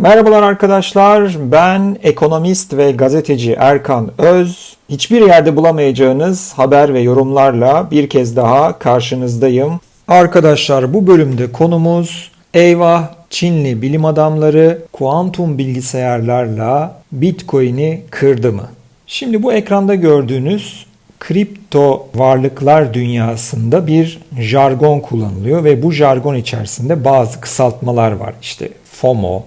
Merhabalar arkadaşlar. Ben ekonomist ve gazeteci Erkan Öz. Hiçbir yerde bulamayacağınız haber ve yorumlarla bir kez daha karşınızdayım. Arkadaşlar bu bölümde konumuz eyvah Çinli bilim adamları kuantum bilgisayarlarla Bitcoin'i kırdı mı? Şimdi bu ekranda gördüğünüz kripto varlıklar dünyasında bir jargon kullanılıyor ve bu jargon içerisinde bazı kısaltmalar var. İşte FOMO,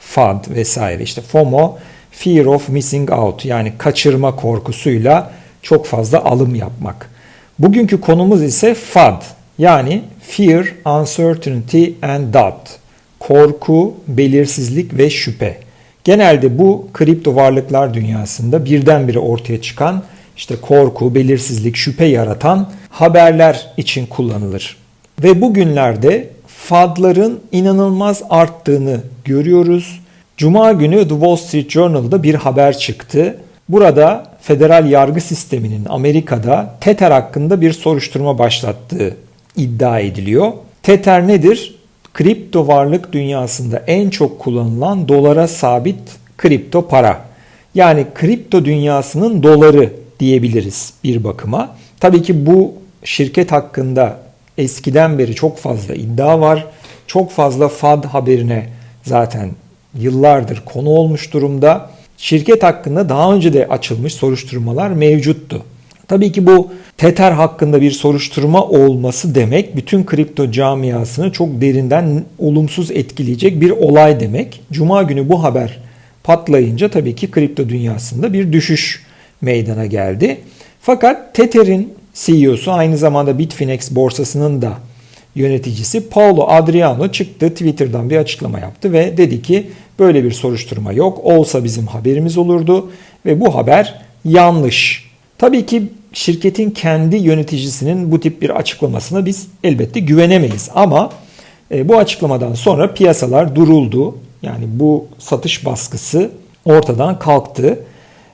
FUD vesaire. İşte FOMO Fear of Missing Out yani kaçırma korkusuyla çok fazla alım yapmak. Bugünkü konumuz ise FUD yani Fear, Uncertainty and Doubt. Korku, belirsizlik ve şüphe. Genelde bu kripto varlıklar dünyasında birdenbire ortaya çıkan işte korku, belirsizlik, şüphe yaratan haberler için kullanılır. Ve bugünlerde FAD'ların inanılmaz arttığını görüyoruz. Cuma günü The Wall Street Journal'da bir haber çıktı. Burada federal yargı sisteminin Amerika'da Tether hakkında bir soruşturma başlattığı iddia ediliyor. Tether nedir? Kripto varlık dünyasında en çok kullanılan dolara sabit kripto para. Yani kripto dünyasının doları diyebiliriz bir bakıma. Tabii ki bu şirket hakkında eskiden beri çok fazla iddia var. Çok fazla FAD haberine zaten yıllardır konu olmuş durumda. Şirket hakkında daha önce de açılmış soruşturmalar mevcuttu. Tabii ki bu Tether hakkında bir soruşturma olması demek bütün kripto camiasını çok derinden olumsuz etkileyecek bir olay demek. Cuma günü bu haber patlayınca tabii ki kripto dünyasında bir düşüş meydana geldi. Fakat Tether'in CEO'su aynı zamanda Bitfinex borsasının da yöneticisi Paulo Adriano çıktı Twitter'dan bir açıklama yaptı ve dedi ki böyle bir soruşturma yok. Olsa bizim haberimiz olurdu ve bu haber yanlış. Tabii ki şirketin kendi yöneticisinin bu tip bir açıklamasına biz elbette güvenemeyiz ama e, bu açıklamadan sonra piyasalar duruldu. Yani bu satış baskısı ortadan kalktı.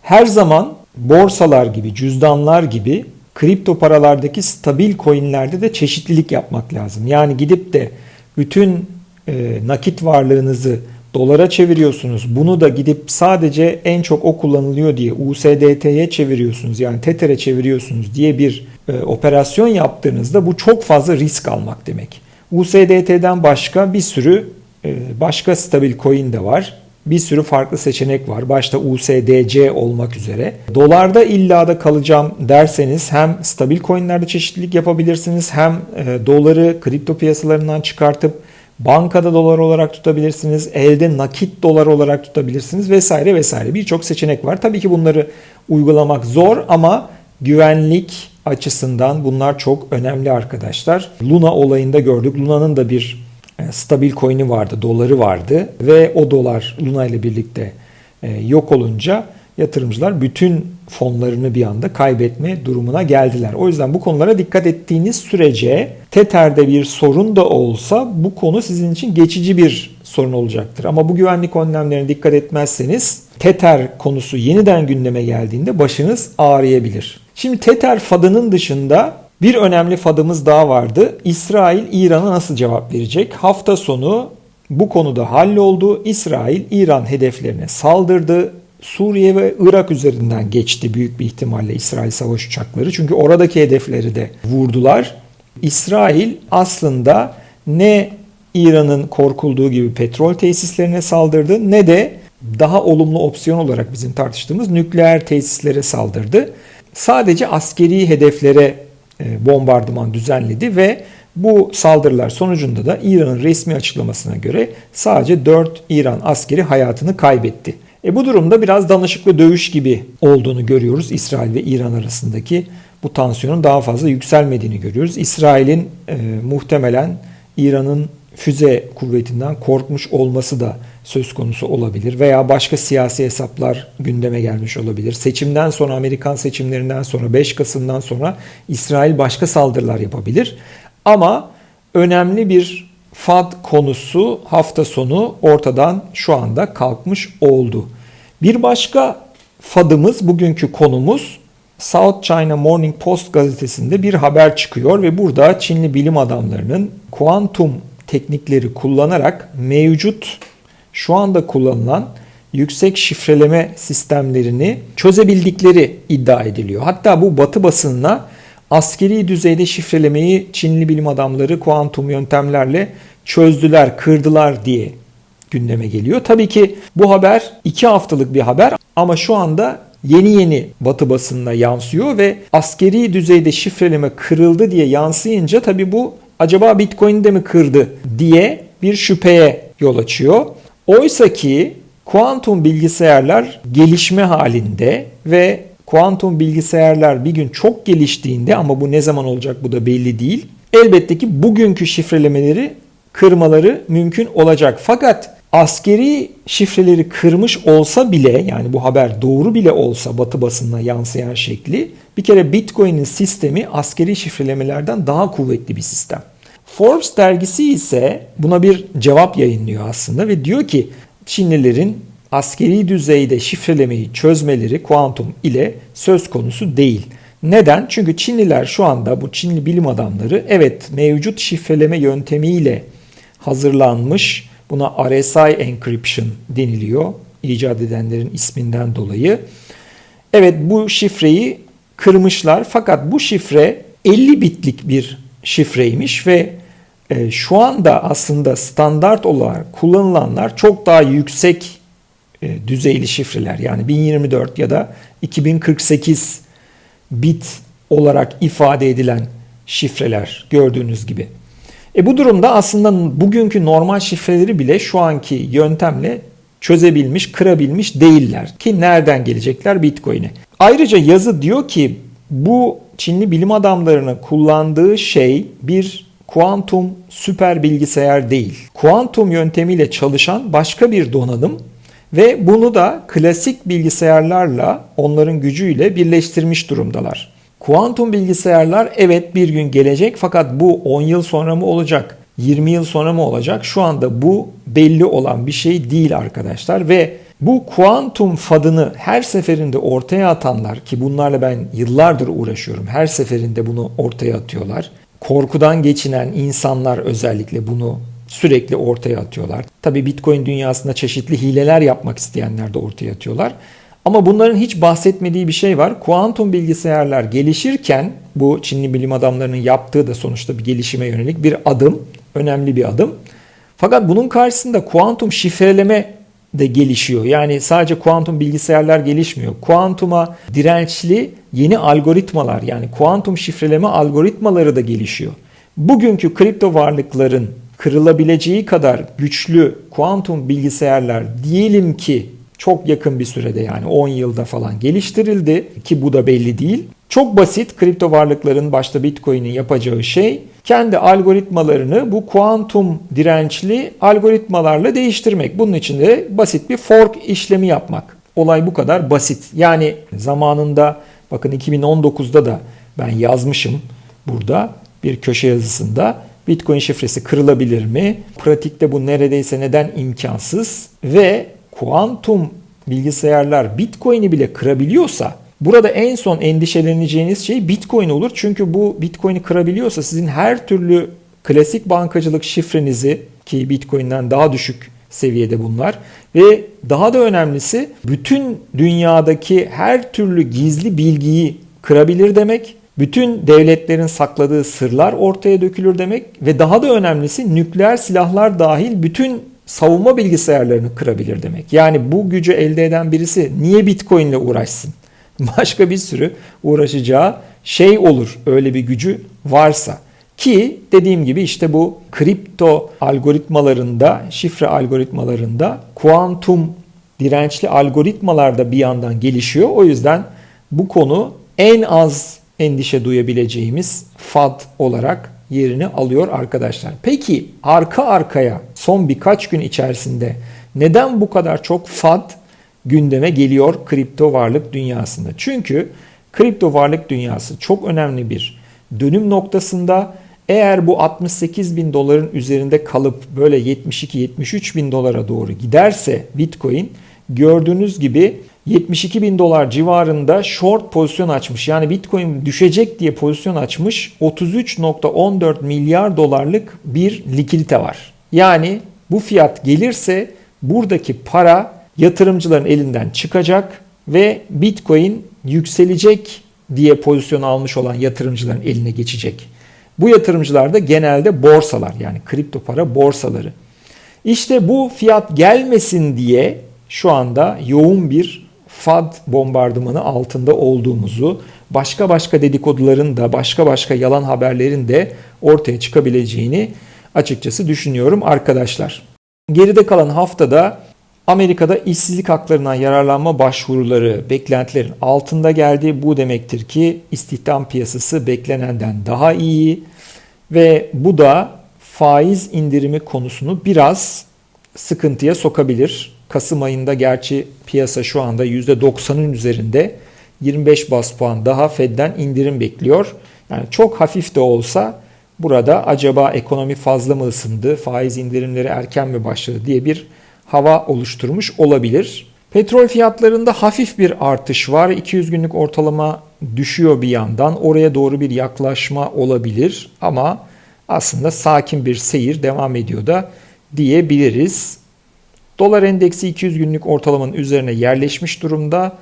Her zaman borsalar gibi, cüzdanlar gibi kripto paralardaki stabil coinlerde de çeşitlilik yapmak lazım. Yani gidip de bütün e, nakit varlığınızı dolara çeviriyorsunuz. Bunu da gidip sadece en çok o kullanılıyor diye USDT'ye çeviriyorsunuz. Yani Tether'e çeviriyorsunuz diye bir e, operasyon yaptığınızda bu çok fazla risk almak demek. USDT'den başka bir sürü e, başka stabil coin de var bir sürü farklı seçenek var. Başta USDC olmak üzere. Dolarda illa da kalacağım derseniz hem stabil coinlerde çeşitlilik yapabilirsiniz hem e, doları kripto piyasalarından çıkartıp bankada dolar olarak tutabilirsiniz. Elde nakit dolar olarak tutabilirsiniz vesaire vesaire. Birçok seçenek var. Tabii ki bunları uygulamak zor ama güvenlik açısından bunlar çok önemli arkadaşlar. Luna olayında gördük. Luna'nın da bir stabil coin'i vardı, doları vardı ve o dolar Luna ile birlikte e, yok olunca yatırımcılar bütün fonlarını bir anda kaybetme durumuna geldiler. O yüzden bu konulara dikkat ettiğiniz sürece Tether'de bir sorun da olsa bu konu sizin için geçici bir sorun olacaktır. Ama bu güvenlik önlemlerine dikkat etmezseniz Tether konusu yeniden gündeme geldiğinde başınız ağrıyabilir. Şimdi Tether fadının dışında bir önemli fadımız daha vardı. İsrail İran'a nasıl cevap verecek? Hafta sonu bu konuda halloldu. İsrail İran hedeflerine saldırdı. Suriye ve Irak üzerinden geçti büyük bir ihtimalle İsrail savaş uçakları. Çünkü oradaki hedefleri de vurdular. İsrail aslında ne İran'ın korkulduğu gibi petrol tesislerine saldırdı ne de daha olumlu opsiyon olarak bizim tartıştığımız nükleer tesislere saldırdı. Sadece askeri hedeflere bombardıman düzenledi ve bu saldırılar sonucunda da İran'ın resmi açıklamasına göre sadece 4 İran askeri hayatını kaybetti. E bu durumda biraz danışıklı dövüş gibi olduğunu görüyoruz İsrail ve İran arasındaki bu tansiyonun daha fazla yükselmediğini görüyoruz. İsrail'in e, muhtemelen İran'ın füze kuvvetinden korkmuş olması da söz konusu olabilir veya başka siyasi hesaplar gündeme gelmiş olabilir. Seçimden sonra Amerikan seçimlerinden sonra 5 Kasım'dan sonra İsrail başka saldırılar yapabilir. Ama önemli bir FAD konusu hafta sonu ortadan şu anda kalkmış oldu. Bir başka FAD'ımız bugünkü konumuz South China Morning Post gazetesinde bir haber çıkıyor ve burada Çinli bilim adamlarının kuantum teknikleri kullanarak mevcut şu anda kullanılan yüksek şifreleme sistemlerini çözebildikleri iddia ediliyor. Hatta bu batı basınına askeri düzeyde şifrelemeyi Çinli bilim adamları kuantum yöntemlerle çözdüler, kırdılar diye gündeme geliyor. Tabii ki bu haber iki haftalık bir haber ama şu anda yeni yeni batı basınına yansıyor ve askeri düzeyde şifreleme kırıldı diye yansıyınca tabii bu acaba Bitcoin'i de mi kırdı diye bir şüpheye yol açıyor. Oysa ki kuantum bilgisayarlar gelişme halinde ve kuantum bilgisayarlar bir gün çok geliştiğinde ama bu ne zaman olacak bu da belli değil. Elbette ki bugünkü şifrelemeleri kırmaları mümkün olacak. Fakat askeri şifreleri kırmış olsa bile yani bu haber doğru bile olsa batı basınına yansıyan şekli bir kere Bitcoin'in sistemi askeri şifrelemelerden daha kuvvetli bir sistem. Forbes dergisi ise buna bir cevap yayınlıyor aslında ve diyor ki Çinlilerin askeri düzeyde şifrelemeyi çözmeleri kuantum ile söz konusu değil. Neden? Çünkü Çinliler şu anda bu Çinli bilim adamları evet mevcut şifreleme yöntemiyle hazırlanmış buna RSI encryption deniliyor icat edenlerin isminden dolayı. Evet bu şifreyi kırmışlar fakat bu şifre 50 bitlik bir şifreymiş ve e, şu anda aslında standart olarak kullanılanlar çok daha yüksek e, düzeyli şifreler yani 1024 ya da 2048 bit olarak ifade edilen şifreler gördüğünüz gibi. E bu durumda aslında bugünkü normal şifreleri bile şu anki yöntemle çözebilmiş, kırabilmiş değiller. Ki nereden gelecekler Bitcoin'e? Ayrıca yazı diyor ki bu Çinli bilim adamlarının kullandığı şey bir kuantum süper bilgisayar değil. Kuantum yöntemiyle çalışan başka bir donanım ve bunu da klasik bilgisayarlarla onların gücüyle birleştirmiş durumdalar. Kuantum bilgisayarlar evet bir gün gelecek fakat bu 10 yıl sonra mı olacak? 20 yıl sonra mı olacak? Şu anda bu belli olan bir şey değil arkadaşlar ve bu kuantum fadını her seferinde ortaya atanlar ki bunlarla ben yıllardır uğraşıyorum. Her seferinde bunu ortaya atıyorlar. Korkudan geçinen insanlar özellikle bunu sürekli ortaya atıyorlar. Tabi Bitcoin dünyasında çeşitli hileler yapmak isteyenler de ortaya atıyorlar. Ama bunların hiç bahsetmediği bir şey var. Kuantum bilgisayarlar gelişirken bu Çinli bilim adamlarının yaptığı da sonuçta bir gelişime yönelik bir adım, önemli bir adım. Fakat bunun karşısında kuantum şifreleme de gelişiyor. Yani sadece kuantum bilgisayarlar gelişmiyor. Kuantuma dirençli yeni algoritmalar yani kuantum şifreleme algoritmaları da gelişiyor. Bugünkü kripto varlıkların kırılabileceği kadar güçlü kuantum bilgisayarlar diyelim ki çok yakın bir sürede yani 10 yılda falan geliştirildi ki bu da belli değil. Çok basit kripto varlıkların başta Bitcoin'in yapacağı şey kendi algoritmalarını bu kuantum dirençli algoritmalarla değiştirmek. Bunun için de basit bir fork işlemi yapmak. Olay bu kadar basit. Yani zamanında bakın 2019'da da ben yazmışım burada bir köşe yazısında Bitcoin şifresi kırılabilir mi? Pratikte bu neredeyse neden imkansız ve kuantum bilgisayarlar Bitcoin'i bile kırabiliyorsa burada en son endişeleneceğiniz şey Bitcoin olur. Çünkü bu Bitcoin'i kırabiliyorsa sizin her türlü klasik bankacılık şifrenizi ki Bitcoin'den daha düşük seviyede bunlar ve daha da önemlisi bütün dünyadaki her türlü gizli bilgiyi kırabilir demek. Bütün devletlerin sakladığı sırlar ortaya dökülür demek ve daha da önemlisi nükleer silahlar dahil bütün savunma bilgisayarlarını kırabilir demek. Yani bu gücü elde eden birisi niye Bitcoin ile uğraşsın? Başka bir sürü uğraşacağı şey olur öyle bir gücü varsa. Ki dediğim gibi işte bu kripto algoritmalarında, şifre algoritmalarında kuantum dirençli algoritmalar da bir yandan gelişiyor. O yüzden bu konu en az endişe duyabileceğimiz FAD olarak yerini alıyor arkadaşlar. Peki arka arkaya son birkaç gün içerisinde neden bu kadar çok FAD gündeme geliyor kripto varlık dünyasında? Çünkü kripto varlık dünyası çok önemli bir dönüm noktasında. Eğer bu 68 bin doların üzerinde kalıp böyle 72-73 bin dolara doğru giderse Bitcoin gördüğünüz gibi 72 bin dolar civarında short pozisyon açmış. Yani Bitcoin düşecek diye pozisyon açmış. 33.14 milyar dolarlık bir likidite var. Yani bu fiyat gelirse buradaki para yatırımcıların elinden çıkacak ve Bitcoin yükselecek diye pozisyon almış olan yatırımcıların eline geçecek. Bu yatırımcılar da genelde borsalar yani kripto para borsaları. İşte bu fiyat gelmesin diye şu anda yoğun bir FAD bombardımanı altında olduğumuzu, başka başka dedikoduların da, başka başka yalan haberlerin de ortaya çıkabileceğini açıkçası düşünüyorum arkadaşlar. Geride kalan haftada Amerika'da işsizlik haklarından yararlanma başvuruları beklentilerin altında geldi. Bu demektir ki istihdam piyasası beklenenden daha iyi ve bu da faiz indirimi konusunu biraz sıkıntıya sokabilir. Kasım ayında gerçi piyasa şu anda %90'ın üzerinde 25 bas puan daha Fed'den indirim bekliyor. Yani çok hafif de olsa burada acaba ekonomi fazla mı ısındı, faiz indirimleri erken mi başladı diye bir hava oluşturmuş olabilir. Petrol fiyatlarında hafif bir artış var. 200 günlük ortalama düşüyor bir yandan. Oraya doğru bir yaklaşma olabilir ama aslında sakin bir seyir devam ediyor da diyebiliriz. Dolar endeksi 200 günlük ortalamanın üzerine yerleşmiş durumda.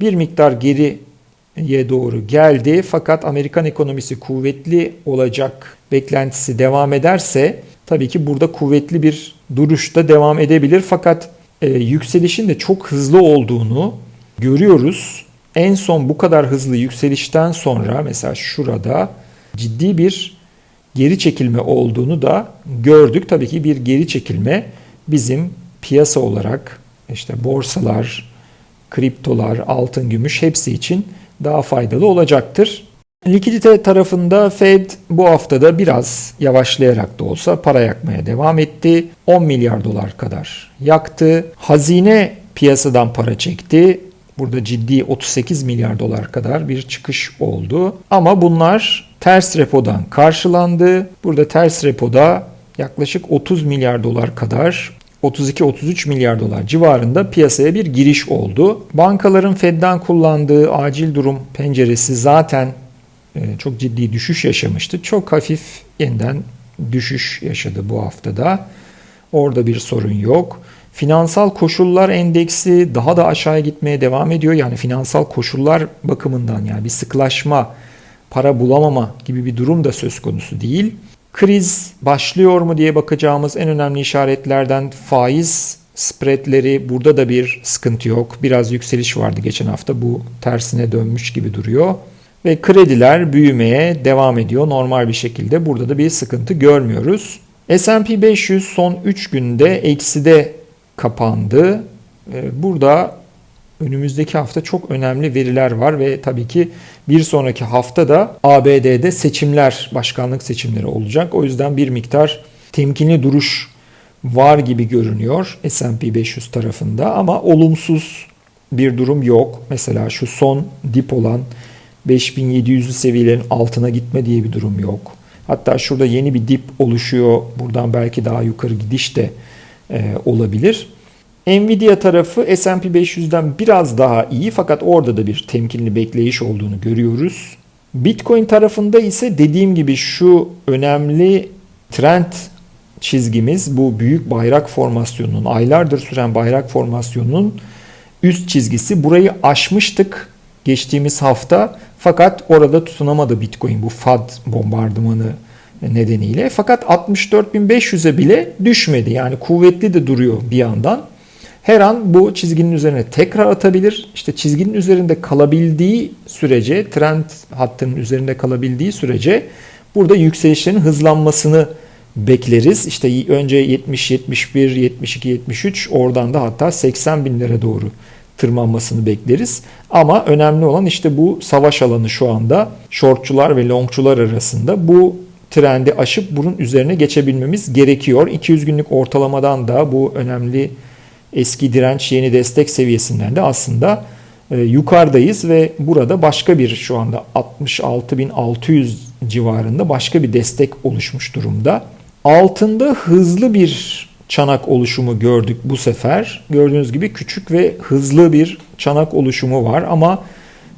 Bir miktar geriye doğru geldi fakat Amerikan ekonomisi kuvvetli olacak beklentisi devam ederse tabii ki burada kuvvetli bir duruş da devam edebilir fakat e, yükselişin de çok hızlı olduğunu görüyoruz. En son bu kadar hızlı yükselişten sonra mesela şurada ciddi bir geri çekilme olduğunu da gördük. Tabii ki bir geri çekilme bizim piyasa olarak işte borsalar, kriptolar, altın, gümüş hepsi için daha faydalı olacaktır. Likidite tarafında Fed bu haftada biraz yavaşlayarak da olsa para yakmaya devam etti. 10 milyar dolar kadar yaktı. Hazine piyasadan para çekti. Burada ciddi 38 milyar dolar kadar bir çıkış oldu. Ama bunlar ters repodan karşılandı. Burada ters repoda yaklaşık 30 milyar dolar kadar 32-33 milyar dolar civarında piyasaya bir giriş oldu. Bankaların Fed'den kullandığı acil durum penceresi zaten çok ciddi düşüş yaşamıştı. Çok hafif yeniden düşüş yaşadı bu haftada. Orada bir sorun yok. Finansal koşullar endeksi daha da aşağıya gitmeye devam ediyor. Yani finansal koşullar bakımından yani bir sıklaşma, para bulamama gibi bir durum da söz konusu değil. Kriz başlıyor mu diye bakacağımız en önemli işaretlerden faiz spreadleri burada da bir sıkıntı yok. Biraz yükseliş vardı geçen hafta bu tersine dönmüş gibi duruyor. Ve krediler büyümeye devam ediyor normal bir şekilde. Burada da bir sıkıntı görmüyoruz. S&P 500 son 3 günde ekside kapandı. Ee, burada önümüzdeki hafta çok önemli veriler var ve tabii ki bir sonraki hafta da ABD'de seçimler, başkanlık seçimleri olacak. O yüzden bir miktar temkinli duruş var gibi görünüyor S&P 500 tarafında ama olumsuz bir durum yok. Mesela şu son dip olan 5700'lü seviyelerin altına gitme diye bir durum yok. Hatta şurada yeni bir dip oluşuyor. Buradan belki daha yukarı gidiş de e, olabilir. Nvidia tarafı S&P 500'den biraz daha iyi fakat orada da bir temkinli bekleyiş olduğunu görüyoruz. Bitcoin tarafında ise dediğim gibi şu önemli trend çizgimiz bu büyük bayrak formasyonunun aylardır süren bayrak formasyonunun üst çizgisi burayı aşmıştık geçtiğimiz hafta fakat orada tutunamadı Bitcoin bu FAD bombardımanı nedeniyle. Fakat 64.500'e bile düşmedi. Yani kuvvetli de duruyor bir yandan. Her an bu çizginin üzerine tekrar atabilir. İşte çizginin üzerinde kalabildiği sürece, trend hattının üzerinde kalabildiği sürece burada yükselişlerin hızlanmasını bekleriz. İşte önce 70, 71, 72, 73 oradan da hatta 80 binlere doğru tırmanmasını bekleriz. Ama önemli olan işte bu savaş alanı şu anda shortçular ve longçular arasında bu trendi aşıp bunun üzerine geçebilmemiz gerekiyor. 200 günlük ortalamadan da bu önemli eski direnç yeni destek seviyesinden de aslında e, yukarıdayız ve burada başka bir şu anda 66.600 civarında başka bir destek oluşmuş durumda. Altında hızlı bir çanak oluşumu gördük bu sefer. Gördüğünüz gibi küçük ve hızlı bir çanak oluşumu var ama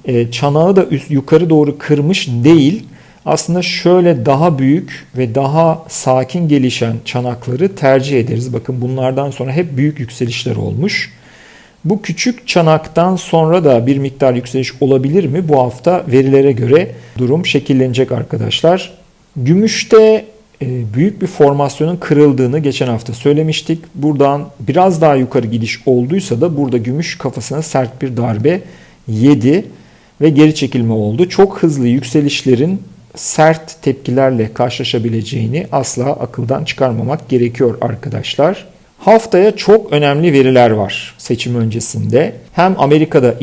e, çanağı da üst, yukarı doğru kırmış değil. aslında şöyle daha büyük ve daha sakin gelişen çanakları tercih ederiz. Bakın bunlardan sonra hep büyük yükselişler olmuş. Bu küçük çanaktan sonra da bir miktar yükseliş olabilir mi? Bu hafta verilere göre durum şekillenecek arkadaşlar. Gümüşte büyük bir formasyonun kırıldığını geçen hafta söylemiştik. Buradan biraz daha yukarı gidiş olduysa da burada gümüş kafasına sert bir darbe yedi ve geri çekilme oldu. Çok hızlı yükselişlerin sert tepkilerle karşılaşabileceğini asla akıldan çıkarmamak gerekiyor arkadaşlar. Haftaya çok önemli veriler var seçim öncesinde. Hem Amerika'da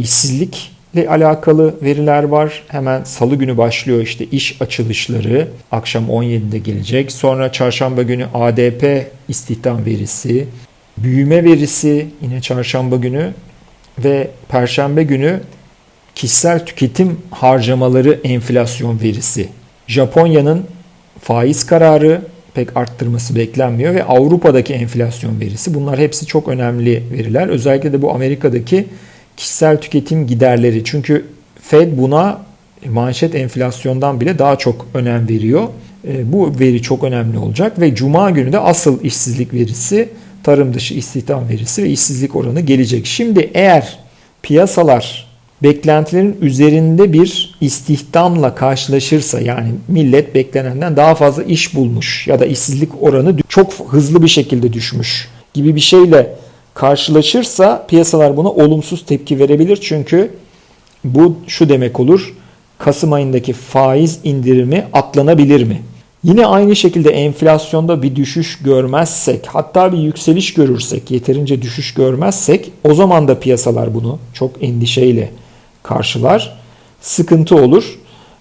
işsizlikle alakalı veriler var. Hemen salı günü başlıyor işte iş açılışları. Akşam 17'de gelecek. Sonra çarşamba günü ADP istihdam verisi, büyüme verisi yine çarşamba günü ve perşembe günü kişisel tüketim harcamaları enflasyon verisi. Japonya'nın faiz kararı pek arttırması beklenmiyor ve Avrupa'daki enflasyon verisi bunlar hepsi çok önemli veriler. Özellikle de bu Amerika'daki kişisel tüketim giderleri. Çünkü Fed buna manşet enflasyondan bile daha çok önem veriyor. E, Bu veri çok önemli olacak ve cuma günü de asıl işsizlik verisi, tarım dışı istihdam verisi ve işsizlik oranı gelecek. Şimdi eğer piyasalar beklentilerin üzerinde bir istihdamla karşılaşırsa yani millet beklenenden daha fazla iş bulmuş ya da işsizlik oranı çok hızlı bir şekilde düşmüş gibi bir şeyle karşılaşırsa piyasalar buna olumsuz tepki verebilir. Çünkü bu şu demek olur. Kasım ayındaki faiz indirimi atlanabilir mi? Yine aynı şekilde enflasyonda bir düşüş görmezsek, hatta bir yükseliş görürsek, yeterince düşüş görmezsek o zaman da piyasalar bunu çok endişeyle karşılar. Sıkıntı olur.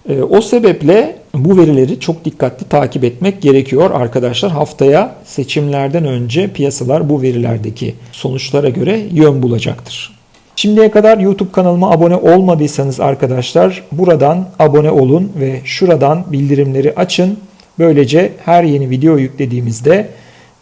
E, o sebeple bu verileri çok dikkatli takip etmek gerekiyor arkadaşlar. Haftaya seçimlerden önce piyasalar bu verilerdeki sonuçlara göre yön bulacaktır. Şimdiye kadar YouTube kanalıma abone olmadıysanız arkadaşlar buradan abone olun ve şuradan bildirimleri açın. Böylece her yeni video yüklediğimizde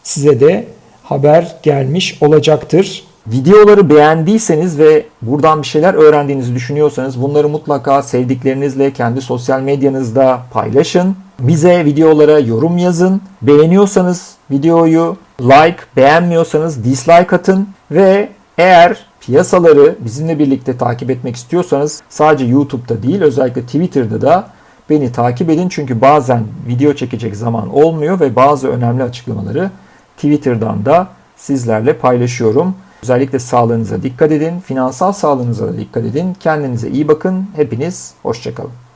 size de haber gelmiş olacaktır. Videoları beğendiyseniz ve buradan bir şeyler öğrendiğinizi düşünüyorsanız bunları mutlaka sevdiklerinizle kendi sosyal medyanızda paylaşın. Bize videolara yorum yazın. Beğeniyorsanız videoyu like, beğenmiyorsanız dislike atın ve eğer piyasaları bizimle birlikte takip etmek istiyorsanız sadece YouTube'da değil özellikle Twitter'da da beni takip edin. Çünkü bazen video çekecek zaman olmuyor ve bazı önemli açıklamaları Twitter'dan da sizlerle paylaşıyorum. Özellikle sağlığınıza dikkat edin, finansal sağlığınıza da dikkat edin. Kendinize iyi bakın. Hepiniz hoşçakalın.